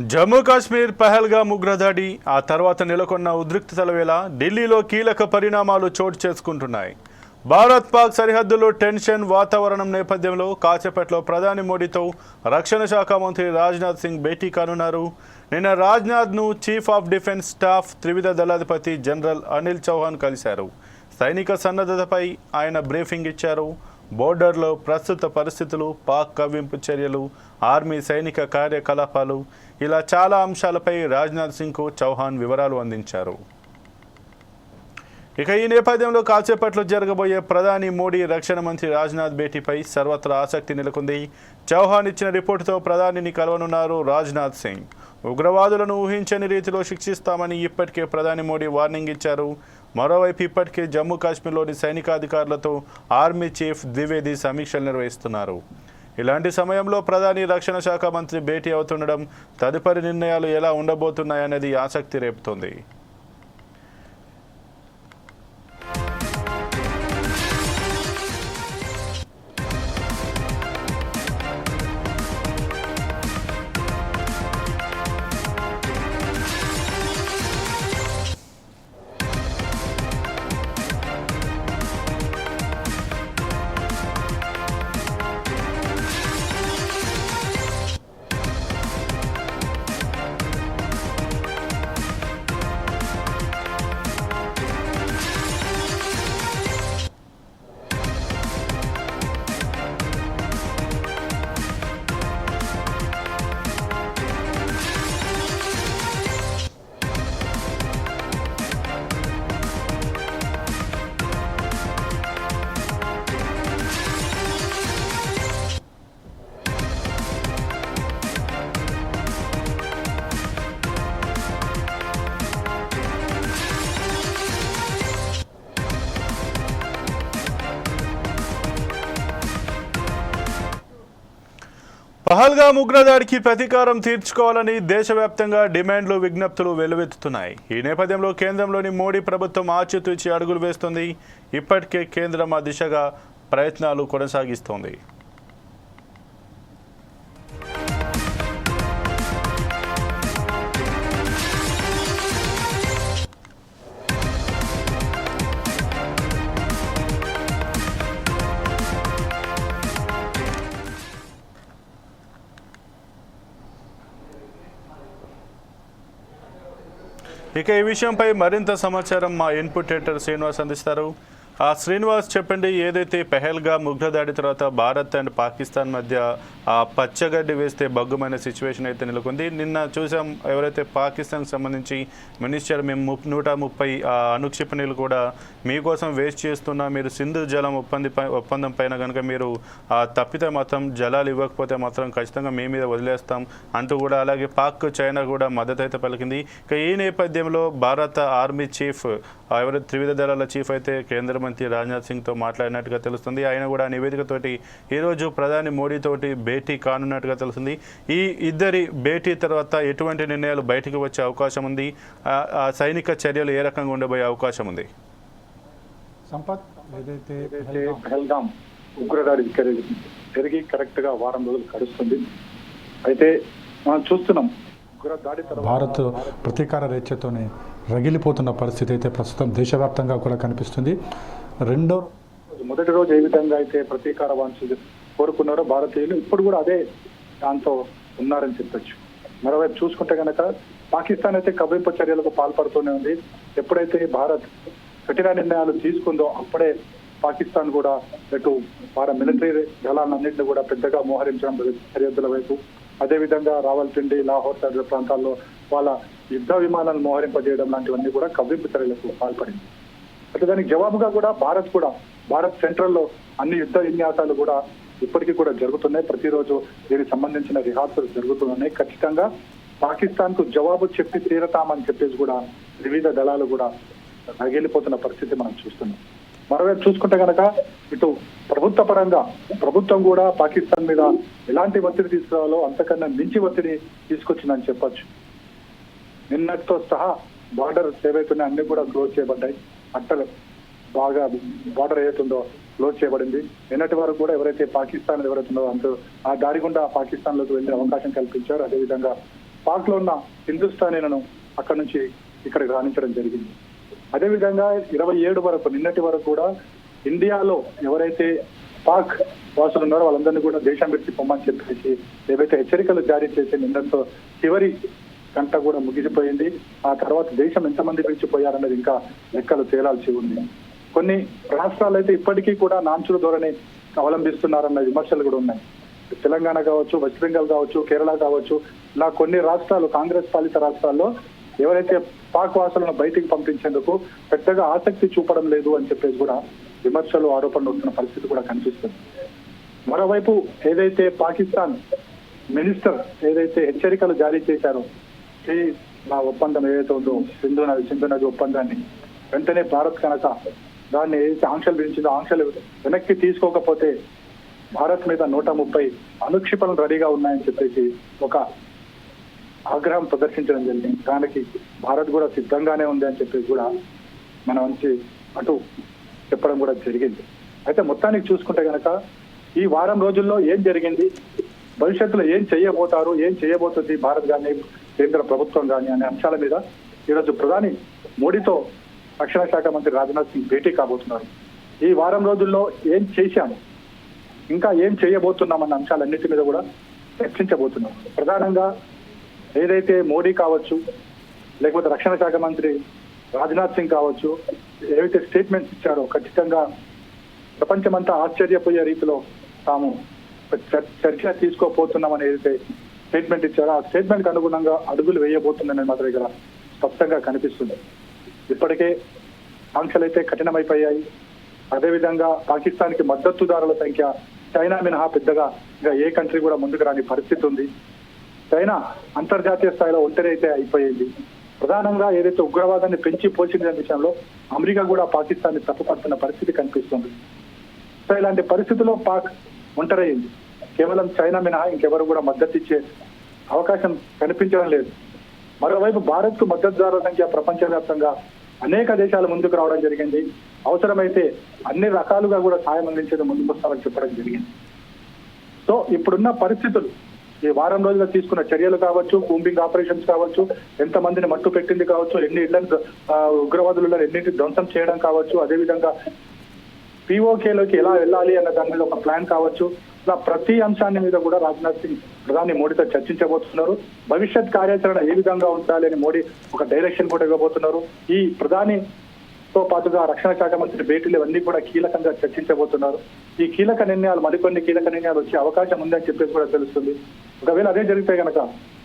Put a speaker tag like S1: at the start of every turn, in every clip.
S1: జమ్మూ కాశ్మీర్ పహల్గా ఉగ్రదాడి ఆ తర్వాత నెలకొన్న ఉద్రిక్తతల వేళ ఢిల్లీలో కీలక పరిణామాలు చోటు చేసుకుంటున్నాయి. భారత్ పాక్ సరిహద్దులో టెన్షన్ వాతావరణం నేపథ్యంలో కాసేపట్లో ప్రధాని మోడీతో రక్షణ శాఖ మంత్రి రాజ్నాథ్ సింగ్ భేటీ కానున్నారు. నిన్న రాజ్నాథ్ను చీఫ్ ఆఫ్ డిఫెన్స్ స్టాఫ్ త్రివిధ దళాధిపతి జనరల్ అనిల్ చౌహాన్ కలిశారు. సైనిక సన్నద్ధతపై ఆయన బ్రీఫింగ్ ఇచ్చారు. బోర్డర్లో ప్రస్తుత పరిస్థితులు పాక్ కవ్వింపు చర్యలు ఆర్మీ సైనిక కార్యకలాపాలు ఇలా చాలా అంశాలపై రాజ్నాథ్ సింగ్కు చౌహాన్ వివరాలు అందించారు. ఇక ఈ నేపథ్యంలో కాసేపట్లో జరగబోయే ప్రధాని మోడీ రక్షణ మంత్రి రాజ్నాథ్ భేటీపై సర్వత్రా ఆసక్తి నెలకొంది. చౌహాన్ ఇచ్చిన రిపోర్టుతో ప్రధానిని కలవనున్నారు రాజ్నాథ్ సింగ్. ఉగ్రవాదులను ఊహించని రీతిలో శిక్షిస్తామని ఇప్పటికే ప్రధాని మోడీ వార్నింగ్ ఇచ్చారు. మరోవైపు ఇప్పటికే జమ్మూ కాశ్మీర్లోని సైనికాధికారులతో ఆర్మీ చీఫ్ ద్వివేది సమీక్షలు నిర్వహిస్తున్నారు. ఇలాంటి సమయంలో ప్రధాని రక్షణ శాఖ మంత్రి భేటీ అవుతుండడం తదుపరి నిర్ణయాలు ఎలా ఉండబోతున్నాయనేది ఆసక్తి రేపుతోంది. పహల్గామ్ ఉగ్రదాడికి ప్రతీకారం తీర్చుకోవాలని దేశవ్యాప్తంగా డిమాండ్లు విజ్ఞప్తులు వెల్లువెత్తుతున్నాయి. ఈ నేపథ్యంలో కేంద్రంలోని మోడీ ప్రభుత్వం ఆచితూచి అడుగులు వేస్తుంది. ఇప్పటికే కేంద్రం ఆ దిశగా ప్రయత్నాలు కొనసాగిస్తోంది. ఇక ఈ విషయంపై మరింత సమాచారం మా ఇన్పుట్ ఎడిటర్ శ్రీనివాస్ అందిస్తారు. శ్రీనివాస్ చెప్పండి ఏదైతే పెహల్గా ముగ్ధదాడి తర్వాత భారత్ అండ్ పాకిస్తాన్ మధ్య ఆ పచ్చగడ్డి వేస్తే బగ్గుమైన సిచ్యువేషన్ అయితే నెలకొంది. నిన్న చూసాం ఎవరైతే పాకిస్తాన్కి సంబంధించి మినిస్టర్ మేము ము- నూట ముప్పై అనుక్షిపణీలు కూడా మీకోసం వేస్ట్ చేస్తున్నా మీరు సింధు జలం ఒప్పంది ఒప్పందం పైన కనుక మీరు ఆ, తప్పితే మాత్రం జలాలు ఇవ్వకపోతే మాత్రం ఖచ్చితంగా మీ మీద వదిలేస్తాం అంటూ కూడా అలాగే పాక్ చైనా కూడా మద్దతు అయితే పలికింది. ఇక ఈ నేపథ్యంలో భారత ఆర్మీ చీఫ్ ఆ, ఎవరైతే త్రివిధ దళాల చీఫ్ అయితే కేంద్ర మంత్రి రాజ్నాథ్ సింగ్తో మాట్లాడినట్టుగా తెలుస్తుంది. ఆయన కూడా నివేదికతోటి ఈరోజు ప్రధాని మోడీతోటి భేటీ కానున్నట్టుగా తెలుస్తుంది. ఈ ఇద్దరి భేటీ తర్వాత ఎటువంటి నిర్ణయాలు బయటకు వచ్చే అవకాశం ఉంది? ఆ, సైనిక చర్యలు ఏ రకంగా ఉండబోయే అవకాశం ఉంది?
S2: సంపత్ ఏదైతే
S3: ఏదైతే పహల్గామ్ ఉగ్రదాడి జరిగి జరిగి కరెక్ట్గా వారం రోజులు గడుస్తుంది. అయితే మనం చూస్తున్నాం ఉగ్రదాడి తర్వాత
S2: భారత్ ప్రతీకార రేచ్యతోనే రగిలిపోతున్న పరిస్థితి అయితే ప్రస్తుతం దేశవ్యాప్తంగా కూడా కనిపిస్తుంది. రెండో
S3: మొదటి రోజు ఏ విధంగా అయితే ప్రతీకార వాంఛలు కోరుకున్నారో భారతీయులు ఇప్పుడు కూడా అదే దాంతో ఉన్నారని చెప్పొచ్చు. మరోవైపు చూసుకుంటే కనుక పాకిస్తాన్ అయితే కవ్వింపు చర్యలకు పాల్పడుతూనే ఉంది. ఎప్పుడైతే భారత్ కఠిన నిర్ణయాలు తీసుకుందో అప్పుడే పాకిస్తాన్ కూడా ఇటు వారి మిలిటరీ దళాలన్నింటినీ కూడా పెద్దగా మోహరించడం సరిహద్దుల వైపు అదేవిధంగా రావల్పిండి లాహోర్ తదితర ప్రాంతాల్లో వాళ్ళ యుద్ధ విమానాలు మోహరింపజేయడం లాంటివన్నీ కూడా కవ్వింపు చర్యలకు పాల్పడింది. అయితే దానికి జవాబుగా కూడా భారత్ కూడా భారత్ సెంట్రల్లో అన్ని యుద్ధ విన్యాసాలు కూడా ఇప్పటికీ కూడా జరుగుతున్నాయి. ప్రతిరోజు దీనికి సంబంధించిన రిహార్సల్స్ జరుగుతున్నాయి. ఖచ్చితంగా పాకిస్తాన్కు జవాబు చెప్పి తీరతామని చెప్పేసి కూడా వివిధ దళాలు కూడా నగిలిపోతున్న పరిస్థితి మనం చూస్తున్నాం. మరోవైపు చూసుకుంటే కనుక ఇటు ప్రభుత్వ పరంగా ప్రభుత్వం కూడా పాకిస్తాన్ మీద ఎలాంటి ఒత్తిడి తీసుకురావాలో అంతకన్నా మించి ఒత్తిడి తీసుకొచ్చిందని చెప్పొచ్చు. నిన్నటితో సహా బార్డర్ ఏవైతున్నాయి అన్ని కూడా క్లోజ్ చేయబడ్డాయి. అట్టలు బాగా బార్డర్ ఏదైతుందో క్లోజ్ చేయబడింది. నిన్నటి వరకు కూడా ఎవరైతే పాకిస్తాన్ ఎవరైతుందో అంటూ అంత ఆ దారి గుండా పాకిస్తాన్లోకి వెళ్ళే అవకాశం కల్పించారు. అదేవిధంగా పాక్లో ఉన్న హిందుస్థానీలను అక్కడ నుంచి ఇక్కడికి రాణించడం జరిగింది. అదేవిధంగా ఇరవై ఏడు వరకు నిన్నటి వరకు కూడా ఇండియాలో ఎవరైతే పాక్ వాసులు ఉన్నారో వాళ్ళందరినీ కూడా దేశం పెట్టి పొమ్మని చెప్పేసి ఏవైతే హెచ్చరికలు జారీ చేసి నిన్నతో చివరి గంట కూడా ముగిసిపోయింది. ఆ తర్వాత దేశం ఎంతమంది విడిచిపోయారన్నది ఇంకా లెక్కలు తేలాల్సి ఉంది. కొన్ని రాష్ట్రాలు అయితే ఇప్పటికీ కూడా నాంచుల ధోరణి అవలంబిస్తున్నారన్న విమర్శలు కూడా ఉన్నాయి. తెలంగాణ కావచ్చు వెస్ట్ బెంగాల్ కావచ్చు కేరళ కావచ్చు ఇలా కొన్ని రాష్ట్రాలు కాంగ్రెస్ పాలిత రాష్ట్రాల్లో ఎవరైతే పాక్ వాసులను బయటికి పంపించేందుకు పెద్దగా ఆసక్తి చూపడం లేదు అని చెప్పేసి కూడా విమర్శలు ఆరోపణలు వస్తున్న పరిస్థితి కూడా కనిపిస్తుంది. మరోవైపు ఏదైతే పాకిస్తాన్ మినిస్టర్ ఏదైతే హెచ్చరికలు జారీ చేశారో ఈ నా ఒప్పందం ఏదైతే ఉందో సింధు నది సింధు నది ఒప్పందాన్ని వెంటనే భారత్ కనుక దాన్ని ఏదైతే ఆంక్షలు విధించిందో ఆంక్షలు వెనక్కి తీసుకోకపోతే భారత్ మీద నూట ముప్పై అనుక్షిపణలు రెడీగా ఉన్నాయని చెప్పేసి ఒక ఆగ్రహం ప్రదర్శించడం జరిగింది. దానికి భారత్ కూడా సిద్ధంగానే ఉంది అని చెప్పేసి కూడా మన నుంచి అటు చెప్పడం కూడా జరిగింది. అయితే మొత్తానికి చూసుకుంటే కనుక ఈ వారం రోజుల్లో ఏం జరిగింది? భవిష్యత్తులో ఏం చేయబోతారు? ఏం చేయబోతుంది? భారత్ కానీ కేంద్ర ప్రభుత్వం కానీ అనే అంశాల మీద ఈరోజు ప్రధాని మోడీతో రక్షణ శాఖ మంత్రి రాజ్నాథ్ సింగ్ భేటీ కాబోతున్నారు. ఈ వారం రోజుల్లో ఏం చేశాము? ఇంకా ఏం చేయబోతున్నామన్న అంశాలన్నిటి మీద కూడా చర్చించబోతున్నాం. ప్రధానంగా ఏదైతే మోడీ కావచ్చు లేకపోతే రక్షణ శాఖ మంత్రి రాజ్నాథ్ సింగ్ కావచ్చు ఏవైతే స్టేట్మెంట్స్ ఇచ్చారో ఖచ్చితంగా ప్రపంచమంతా ఆశ్చర్యపోయే రీతిలో తాము చర్చ తీసుకోపోతున్నామని ఏదైతే స్టేట్మెంట్ ఇచ్చారో? ఆ స్టేట్మెంట్ అనుగుణంగా అడుగులు వేయబోతుందని మాత్రం ఇక్కడ స్పష్టంగా కనిపిస్తుంది. ఇప్పటికే ఆంక్షలు అయితే కఠినమైపోయాయి. అదేవిధంగా పాకిస్తాన్కి మద్దతుదారుల సంఖ్య చైనా మినహా పెద్దగా ఇంకా ఏ కంట్రీ కూడా ముందుకు రాని పరిస్థితి ఉంది. చైనా అంతర్జాతీయ స్థాయిలో ఒంటరి అయితే అయిపోయింది. ప్రధానంగా ఏదైతే ఉగ్రవాదాన్ని పెంచి పోషించిన విషయంలో అమెరికా కూడా పాకిస్తాన్ని తప్పుపడుతున్న పరిస్థితి కనిపిస్తుంది. సో ఇలాంటి పరిస్థితుల్లో పాక్ ఒంటరయ్యింది కేవలం చైనా మినహా ఇంకెవరు కూడా మద్దతు ఇచ్చే అవకాశం కనిపించడం లేదు. మరోవైపు భారత్కు మద్దతుదారుల సంఖ్య ప్రపంచవ్యాప్తంగా అనేక దేశాలు ముందుకు రావడం జరిగింది. అవసరమైతే అన్ని రకాలుగా కూడా సాయం అందించేది ముందుకు వస్తామని చెప్పడం జరిగింది. సో ఇప్పుడున్న పరిస్థితులు ఈ వారం రోజుల్లో తీసుకున్న చర్యలు కావచ్చు కూంబింగ్ ఆపరేషన్స్ కావచ్చు ఎంతమందిని మట్టు పెట్టింది కావచ్చు ఎన్ని ఇళ్ళను ఉగ్రవాదులలో ఎన్నింటి ధ్వంసం చేయడం కావచ్చు అదేవిధంగా పీఓకేలోకి ఎలా వెళ్ళాలి అన్న దాని మీద ఒక ప్లాన్ కావచ్చు ఇలా ప్రతి అంశాన్ని మీద కూడా రాజ్నాథ్ సింగ్ ప్రధాని మోడీతో చర్చించబోతున్నారు. భవిష్యత్ కార్యాచరణ ఏ విధంగా ఉండాలి అని మోడీ ఒక డైరెక్షన్ కూడా ఇవ్వబోతున్నారు. ఈ ప్రధాని తో పాటుగా రక్షణ శాఖ మంత్రి భేటీలు ఇవన్నీ కూడా కీలకంగా చర్చించబోతున్నారు. ఈ కీలక నిర్ణయాలు మరికొన్ని కీలక నిర్ణయాలు వచ్చే అవకాశం ఉందని చెప్పేసి కూడా తెలుస్తుంది. ఒకవేళ అదే జరిగితే కనుక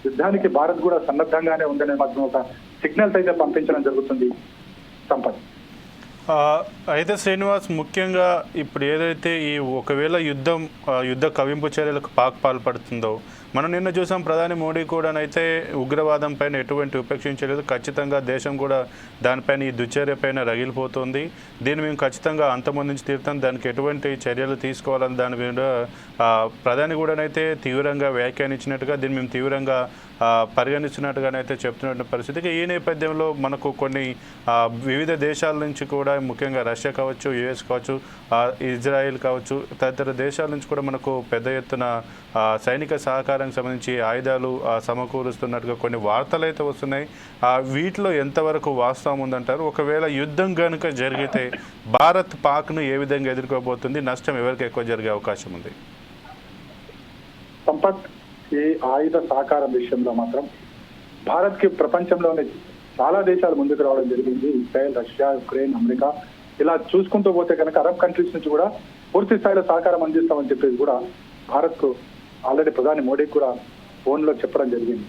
S3: యుద్ధానికి భారత్ కూడా సన్నద్ధంగానే ఉందనే మాత్రం ఒక సిగ్నల్స్ అయితే పంపించడం జరుగుతుంది. సంపత్.
S1: అయితే శ్రీనివాస్ ముఖ్యంగా ఇప్పుడు ఏదైతే ఈ ఒకవేళ యుద్ధం ఆ, యుద్ధ కవింపు చర్యలకు పాక్ పాల్పడుతుందో మనం నిన్న చూసాం ప్రధాని మోడీ కూడానైతే ఉగ్రవాదం పైన ఎటువంటి ఉపేక్షించలేదు. ఖచ్చితంగా దేశం కూడా దానిపైన ఈ దుశ్చర్య పైన రగిలిపోతుంది. దీన్ని మేము ఖచ్చితంగా అంతమొందించి తీరుతాం. దానికి ఎటువంటి చర్యలు తీసుకోవాలని దాని మీద ప్రధాని కూడానైతే తీవ్రంగా వ్యాఖ్యానించినట్టుగా దీన్ని మేము తీవ్రంగా పరిగణిస్తున్నట్టుగానైతే చెప్తున్న పరిస్థితికి ఈ నేపథ్యంలో మనకు కొన్ని వివిధ దేశాల నుంచి కూడా ముఖ్యంగా రష్యా కావచ్చు యుఎస్ కావచ్చు ఇజ్రాయిల్ ఇజ్రాయెల్ కావచ్చు తదితర దేశాల నుంచి కూడా మనకు పెద్ద ఎత్తున సైనిక సహకారం సహకారానికి సంబంధించి ఆయుధాలు సమకూరుస్తున్నట్టుగా కొన్ని వార్తలు అయితే వస్తున్నాయి. ఆ, వీటిలో ఎంతవరకు వాస్తవం ఉందంటారు? ఒకవేళ యుద్ధం కనుక జరిగితే భారత్ పాక్ను ఏ విధంగా ఎదుర్కోబోతుంది? నష్టం ఎవరికి ఎక్కువ జరిగే అవకాశం ఉంది?
S3: సంపత్ ఈ ఆయుధ సహకారం విషయంలో మాత్రం భారత్కి ప్రపంచంలోనే చాలా దేశాలు ముందుకు రావడం జరిగింది. ఇజ్రాయెల్ రష్యా ఉక్రెయిన్ అమెరికా ఇలా చూసుకుంటూ పోతే కనుక అరబ్ కంట్రీస్ నుంచి కూడా పూర్తి స్థాయిలో సహకారం అందిస్తామని చెప్పేసి కూడా భారత్కు ఆల్రెడీ ప్రధాని మోడీ కూడా ఫోన్లో చెప్పడం జరిగింది.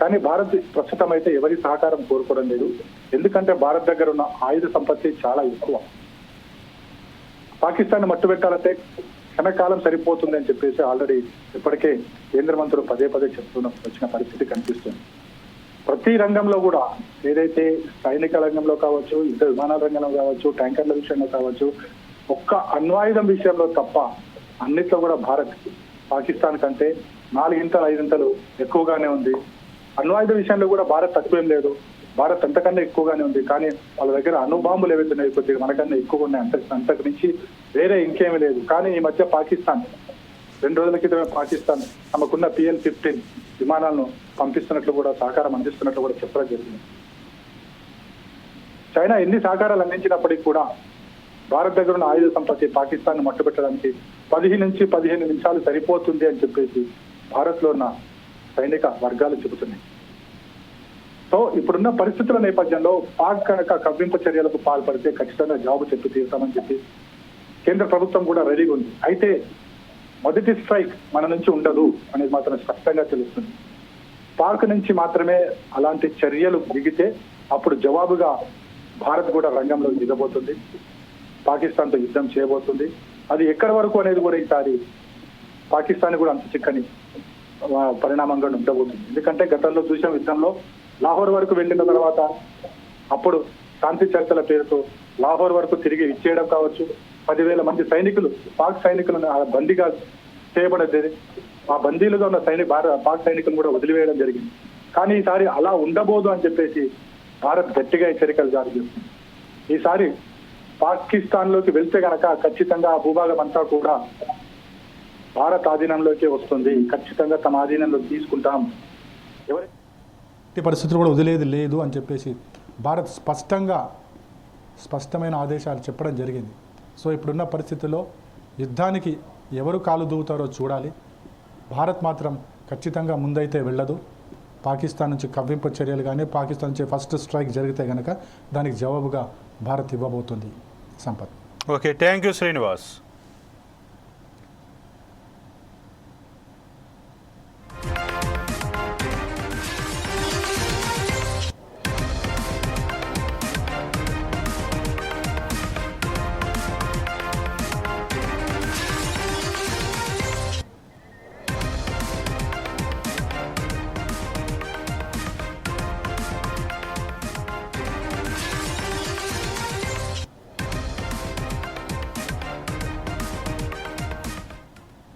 S3: కానీ భారత్ ప్రస్తుతం అయితే ఎవరి సహకారం కోరుకోవడం లేదు. ఎందుకంటే భారత్ దగ్గర ఉన్న ఆయుధ సంపత్తి చాలా ఎక్కువ. పాకిస్తాన్ మట్టు పెట్టాలంటే క్షణకాలం సరిపోతుంది అని చెప్పేసి ఆల్రెడీ ఇప్పటికే కేంద్ర మంత్రులు పదే పదే చెప్తున్న వచ్చిన పరిస్థితి కనిపిస్తుంది. ప్రతి రంగంలో కూడా ఏదైతే సైనిక రంగంలో కావచ్చు యుద్ధ విమానాల రంగంలో కావచ్చు ట్యాంకర్ల విషయంలో కావచ్చు ఒక్క అణ్వాయుధం విషయంలో తప్ప అన్నిట్లో కూడా భారత్ పాకిస్తాన్ కంటే నాలుగింతలు ఐదింతలు ఎక్కువగానే ఉంది. అణ్వాయుధ విషయంలో కూడా భారత్ తక్కువేం లేదు. భారత్ అంతకన్నా ఎక్కువగానే ఉంది. కానీ వాళ్ళ దగ్గర అణుబాంబులు ఏవైతున్నాయి కొద్దిగా మనకన్నా ఎక్కువగా ఉన్నాయి. అంత అంతకు మించి వేరే ఇంకేమీ లేదు. కానీ ఈ మధ్య పాకిస్తాన్ రెండు రోజుల క్రితమే పాకిస్తాన్ తమకున్న పిఎల్ ఫిఫ్టీన్ విమానాలను పంపిస్తున్నట్లు కూడా సహకారం అందిస్తున్నట్లు కూడా చెప్పడం జరిగింది. చైనా ఎన్ని సహకారాలు అందించినప్పటికీ కూడా భారత్ దగ్గర ఉన్న ఆయుధ సంపత్తి పాకిస్తాన్ మట్టుపెట్టడానికి పదిహేను నుంచి పదిహేను నిమిషాలు సరిపోతుంది అని చెప్పేసి భారత్లో ఉన్న సైనిక వర్గాలు చెబుతున్నాయి. సో ఇప్పుడున్న పరిస్థితుల నేపథ్యంలో పాక్ కనుక కవ్వింపు చర్యలకు పాల్పడితే ఖచ్చితంగా జాబు చెప్పి తీరుతామని చెప్పి కేంద్ర ప్రభుత్వం కూడా రెడీగా ఉంది. అయితే మొదటి స్ట్రైక్ మన నుంచి ఉండదు అనేది మాత్రం స్పష్టంగా తెలుస్తుంది. పాక్ నుంచి మాత్రమే అలాంటి చర్యలు దిగితే అప్పుడు జవాబుగా భారత్ కూడా రంగంలో దిగబోతుంది. పాకిస్తాన్తో యుద్ధం చేయబోతుంది. అది ఎక్కడి వరకు అనేది కూడా ఈసారి పాకిస్తాన్ కూడా అంత చిక్కని పరిణామంగా ఉండబోతుంది. ఎందుకంటే గతంలో చూసిన యుద్ధంలో లాహోర్ వరకు వెళ్ళిన తర్వాత అప్పుడు శాంతి చర్చల పేరుతో లాహోర్ వరకు తిరిగి ఇచ్చేయడం కావచ్చు. పదివేల మంది సైనికులు పాక్ సైనికులను ఆ బందీగా చేయబడేది ఆ బందీలుగా ఉన్న సైనిక భారత పాక్ సైనికులు కూడా వదిలివేయడం జరిగింది. కానీ ఈసారి అలా ఉండబోదు అని చెప్పేసి భారత్ గట్టిగా హెచ్చరికలు జారీ చేస్తుంది ఈసారి పాకిస్తాన్లోకి వెళ్తే గనక ఖచ్చితంగా ఆ భూభాగం అంతా కూడా భారత్ ఆధీనంలోకి వస్తుంది. ఖచ్చితంగా తమ ఆధీనంలో తీసుకుంటాం. ఎవరి
S2: పరిస్థితులు కూడా వదిలేది లేదు అని చెప్పేసి భారత్ స్పష్టంగా స్పష్టమైన ఆదేశాలు చెప్పడం జరిగింది. సో ఇప్పుడున్న పరిస్థితుల్లో యుద్ధానికి ఎవరు కాలు దూవుతారో చూడాలి. భారత్ మాత్రం ఖచ్చితంగా ముందైతే వెళ్ళదు. పాకిస్తాన్ నుంచి కవ్వింపు చర్యలు కానీ పాకిస్తాన్ నుంచి ఫస్ట్ స్ట్రైక్ జరిగితే కనుక దానికి జవాబుగా Bharat ఇవ్వబోతుంది. Sampath.
S1: Okay thank you Srinivas